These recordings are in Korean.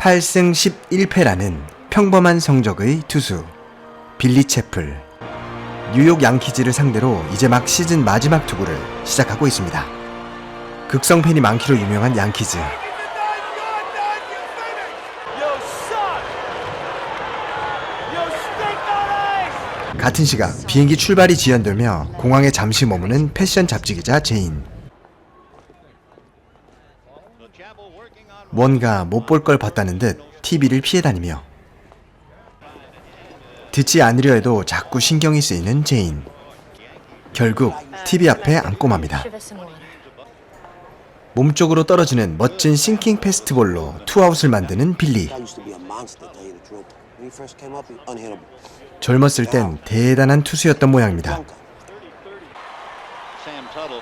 8승 11패라는 평범한 성적의 투수 빌리 채플 뉴욕 양키즈를 상대로 이제 막 시즌 마지막 투구를 시작하고 있습니다. 극성 팬이 많기로 유명한 양키즈! 같은 시각 비행기 출발이 지연되며 공항에 잠시 머무는 패션 잡지 기자 제인 뭔가 못 볼 걸 봤다는 듯 TV를 피해 다니며 듣지 않으려 해도 자꾸 신경이 쓰이는 제인 결국 TV 앞에 앉고 맙니다. 몸쪽으로 떨어지는 멋진 싱킹 패스트볼로 투아웃을 만드는 빌리. 젊었을 땐 대단한 투수였던 모양입니다.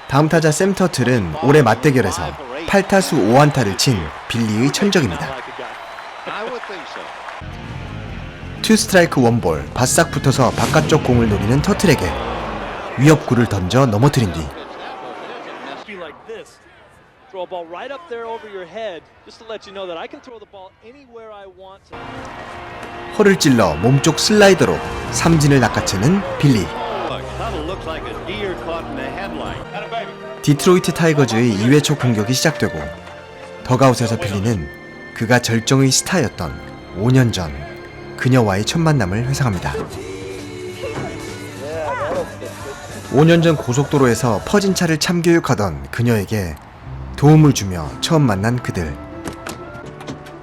다음 타자 샘 터틀은 올해 맞대결에서 8타수 5안타를 친 빌리의 천적입니다. 투 스트라이크 원볼 바싹 붙어서 바깥쪽 공을 노리는 터틀에게 위협구를 던져 넘어뜨린 뒤. 허를 찔러 몸쪽 슬라이더로 삼진을 낚아채는 빌리 디트로이트 타이거즈의 2회 초 공격이 시작되고 더가웃에서 빌리는 그가 절정의 스타였던 5년 전 그녀와의 첫 만남을 회상합니다. 5년 전 고속도로에서 퍼진 차를 참교육하던 그녀에게 도움을 주며 처음 만난 그들.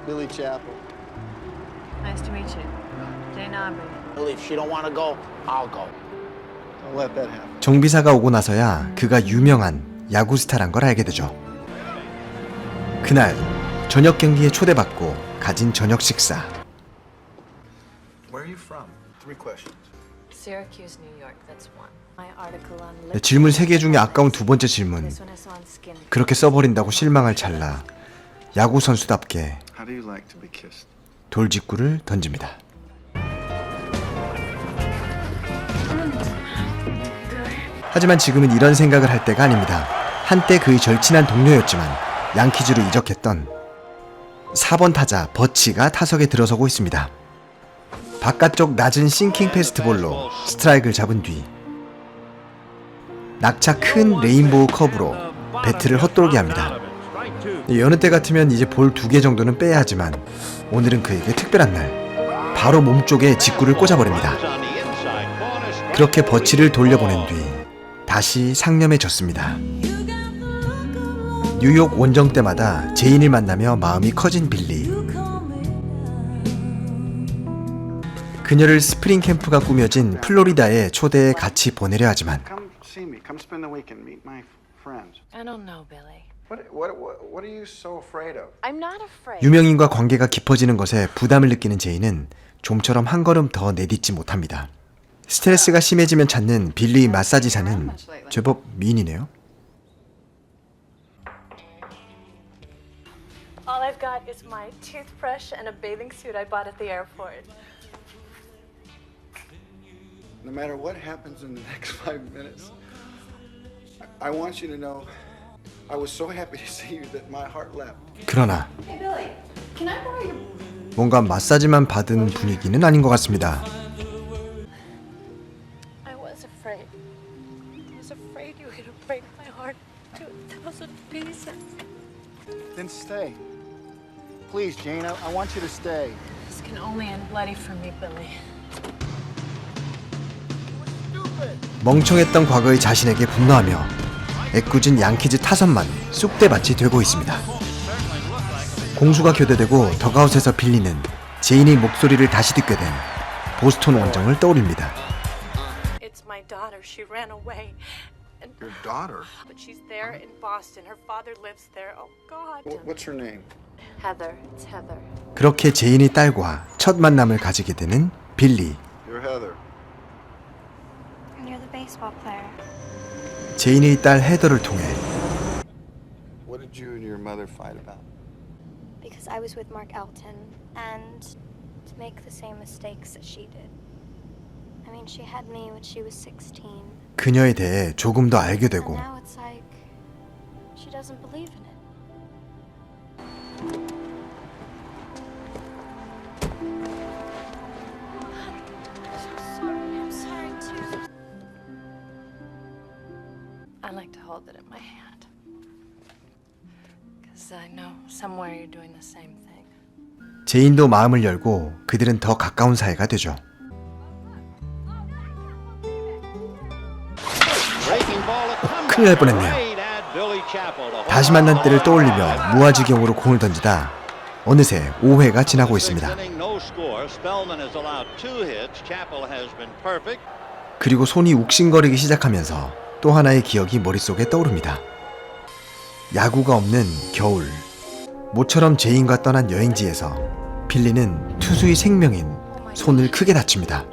Billy Chapel. Nice to meet you. Jane Aubrey. Billy, if she don't want to go, I'll go. 정비사가 오고 나서야 그가 유명한 야구 스타란 걸 알게 되죠. 그날 저녁 경기에 초대받고 가진 저녁 식사. Where are you from? Three questions. Syracuse, New York. That's one. My article on 네, 질문 세개 중에 아까운 두 번째 질문. 그렇게 써버린다고 실망할 찰나 야구 선수답게? 돌직구를 던집니다. 하지만 지금은 이런 생각을 할 때가 아닙니다. 한때 그의 절친한 동료였지만 양키즈로 이적했던 4번 타자 버치가 타석에 들어서고 있습니다. 바깥쪽 낮은 싱킹 패스트볼로 스트라이크를 잡은 뒤 낙차 큰 레인보우 커브로 배트를 헛돌게 합니다. 여느 때 같으면 이제 볼 두 개 정도는 빼야 하지만 오늘은 그에게 특별한 날 바로 몸쪽에 직구를 꽂아버립니다. 그렇게 버치를 돌려보낸 뒤 다시 상념해졌습니다. 뉴욕 원정 때마다 제인을 만나며 마음이 커진 빌리. 그녀를 스프링 캠프가 꾸며진 플로리다에 초대해 같이 보내려 하지만. 유명인과 관계가 깊어지는 것에 부담을 느끼는 제인은 좀처럼 한 걸음 더 내딛지 못합니다. 스트레스가 심해지면 찾는 빌리 마사지사는 제법 미인이네요. All I've got is my toothbrush and a bathing suit I bought at the airport. No matter what happens in the next five minutes, I, I want you to know I was so happy to see you that my heart leapt. 그러나 Hey, Billy. Can I borrow your 뭔가 마사지만 받은 분위기는 아닌 것 같습니다. Jane, I, I want you to stay. This can only end bloody for me, Billy. 멍청했던 과거의 자신에게 분노하며 애꿎은 양키즈 타선만 쑥대밭이 되고 있습니다. 공수가 교대되고 더가웃에서 빌리는 제인의 목소리를 다시 듣게 된 보스톤 원정을 떠올립니다. It's my daughter. She ran away. And, Your daughter? but she's there in Boston. Her father lives there. Oh, God. Wh- What's her name? Heather. It's Heather. 그렇게 제인의 딸과 첫 만남을 가지게 되는 빌리. You're Heather. And you're the baseball player. 제인의 딸 헤더를 통해 What did you and your mother fight about? Because I was with Mark Elton, and to make the same mistakes that she did. I mean, she had me when she was 16. 그녀에 대해 조금 더 알게 And 되고 now it's like she doesn't believe in hold it in my hand. Because I know somewhere you're doing the same thing. 제인도 마음을 열고 그들은 더 가까운 사이가 되죠. 큰일 날 뻔했네요. 다시 만난 때를 떠올리며 무아지경으로 공을 던지다 어느새 5회가 지나고 있습니다. 그리고 손이 욱신거리기 시작하면서 또 하나의 기억이 머릿속에 떠오릅니다. 야구가 없는 겨울. 모처럼 제인과 떠난 여행지에서 빌리는 투수의 생명인 손을 크게 다칩니다.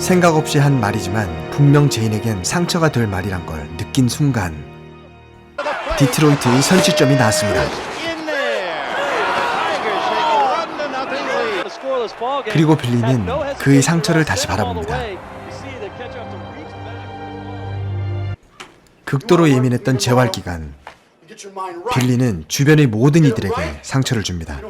생각 없이 한 말이지만 분명 제인에겐 상처가 될 말이란 걸 느낀 순간 디트로이트의 선취점이 나왔습니다. 그리고 빌리는 그의 상처를 다시 바라봅니다. 극도로 예민했던 재활 기간. 빌리는 주변의 모든 이들에게 상처를 줍니다.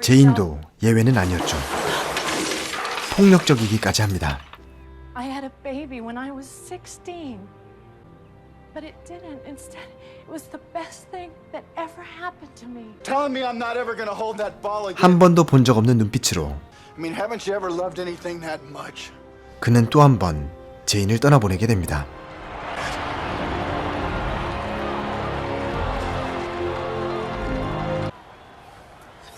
제인도 예외는 아니었죠. 폭력적이기까지 합니다. I had a baby when I was 16. But it didn't. Instead, it was the best thing that ever happened to me. Telling me I'm not ever gonna hold that ball again. 한 번도 본 적 없는 눈빛으로 I mean, haven't you ever loved anything that much? 그는 또 한 번 제인을 떠나보내게 됩니다.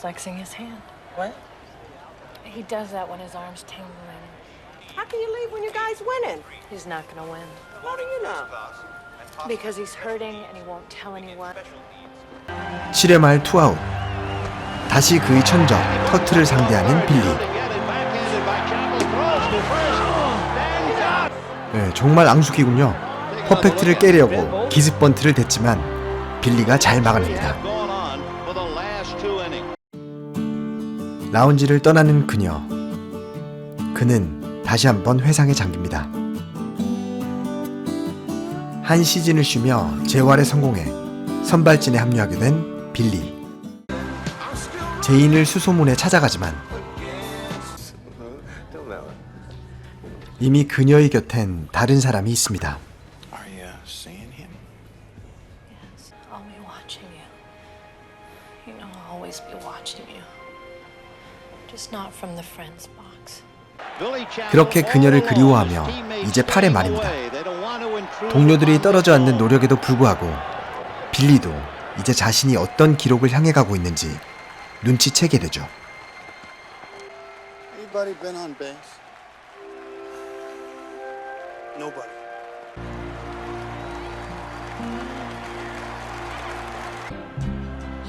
Flexing his hand. What? He does that when his arm's tingling. How can you leave when your guy's winning? He's not gonna win. How do you know? Because he's hurting and he won't tell anyone. 7회 말 투아웃. 다시 그의 천적 터트를 상대하는 빌리. 네, 정말 앙숙이군요. 퍼펙트를 깨려고 기습 번트를 댔지만 빌리가 잘 막아냅니다. 라운지를 떠나는 그녀. 그는 다시 한번 회상에 잠깁니다. 한 시즌을 쉬며 재활에 성공해 선발진에 합류하게 된 빌리. 제인을 수소문에 찾아가지만 이미 그녀의 곁엔 다른 사람이 있습니다. Are you seeing him? Yes, I'll be watching you. You know I'll always be watching you. 그렇게 그녀를 그리워하며 이제 8회 말입니다. 동료들이 떨어져 앉는 노력에도 불구하고 빌리도 이제 자신이 어떤 기록을 향해 가고 있는지 눈치채게 되죠. Nobody.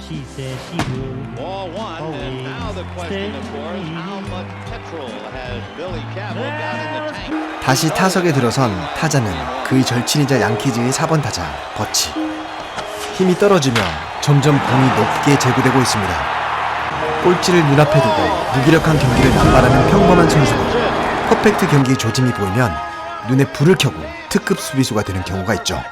She said she would. Ball one, and now the question, of course, how much petrol has Billy Cabell got in the tank? 다시 타석에 들어선 타자는 그의 절친이자 양키즈의 4번 타자 버치. 힘이 떨어지며 점점 공이 높게 제구되고 있습니다. 꼴찌를 눈앞에 두고 무기력한 경기를 남발하는 평범한 선수가 퍼펙트 경기 조짐이 보이면 눈에 불을 켜고 특급 수비수가 되는 경우가 있죠.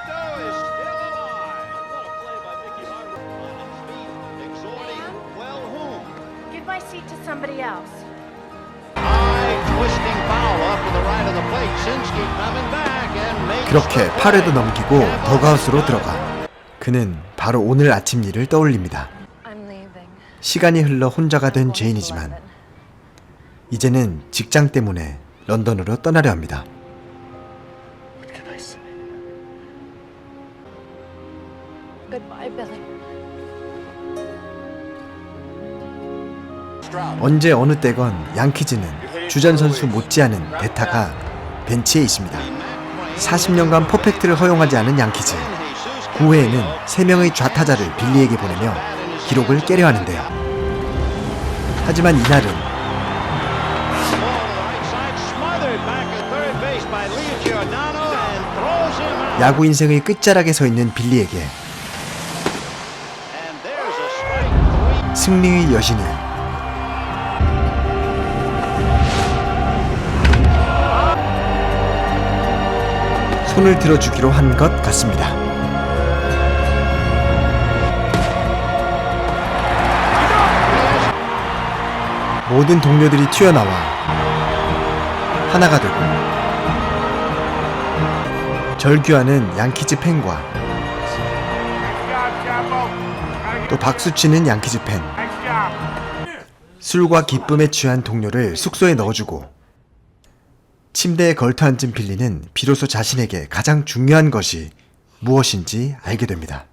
그렇게 the 8회도 play. 넘기고 더가웃으로 들어가 그는 바로 오늘 아침 일을 떠올립니다. 시간이 흘러 혼자가 된 제인이지만 이제는 직장 때문에 런던으로 떠나려 합니다. 언제 어느 때건 양키즈는 주전 선수 못지않은 대타가 벤치에 있습니다. 40년간 퍼펙트를 허용하지 않은 양키즈. 9회에는 3명의 좌타자를 빌리에게 보내며 기록을 깨려 하는데요. 하지만 이날은. 야구 인생의 끝자락에 서 있는 빌리에게. 승리의 여신이 손을 들어주기로 한 것 같습니다. 모든 동료들이 튀어나와 하나가 되고 절규하는 양키즈 팬과 또 박수치는 양키즈 팬 술과 기쁨에 취한 동료를 숙소에 넣어주고 침대에 걸터앉은 빌리는 비로소 자신에게 가장 중요한 것이 무엇인지 알게 됩니다.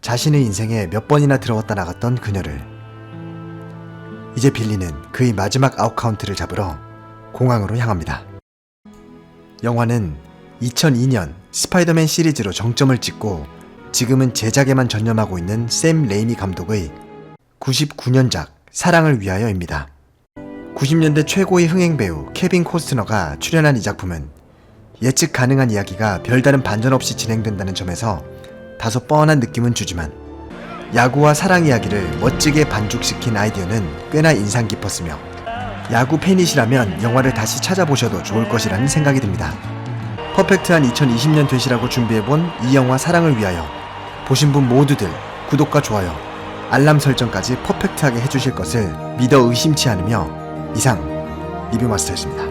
자신의 인생에 몇 번이나 들어왔다 나갔던 그녀를 이제 빌리는 그의 마지막 아웃카운트를 잡으러 공항으로 향합니다. 영화는 2002년 스파이더맨 시리즈로 정점을 찍고 지금은 제작에만 전념하고 있는 샘 레이미 감독의 99년작 사랑을 위하여입니다. 90년대 최고의 흥행 배우 케빈 코스트너가 출연한 이 작품은 예측 가능한 이야기가 별다른 반전 없이 진행된다는 점에서 다소 뻔한 느낌은 주지만 야구와 사랑 이야기를 멋지게 반죽시킨 아이디어는 꽤나 인상 깊었으며 야구 팬이시라면 영화를 다시 찾아보셔도 좋을 것이라는 생각이 듭니다. 퍼펙트한 2020년 되시라고 준비해본 이 영화 사랑을 위하여 보신 분 모두들 구독과 좋아요, 알람 설정까지 퍼펙트하게 해주실 것을 믿어 의심치 않으며 이상 리뷰 마스터였습니다.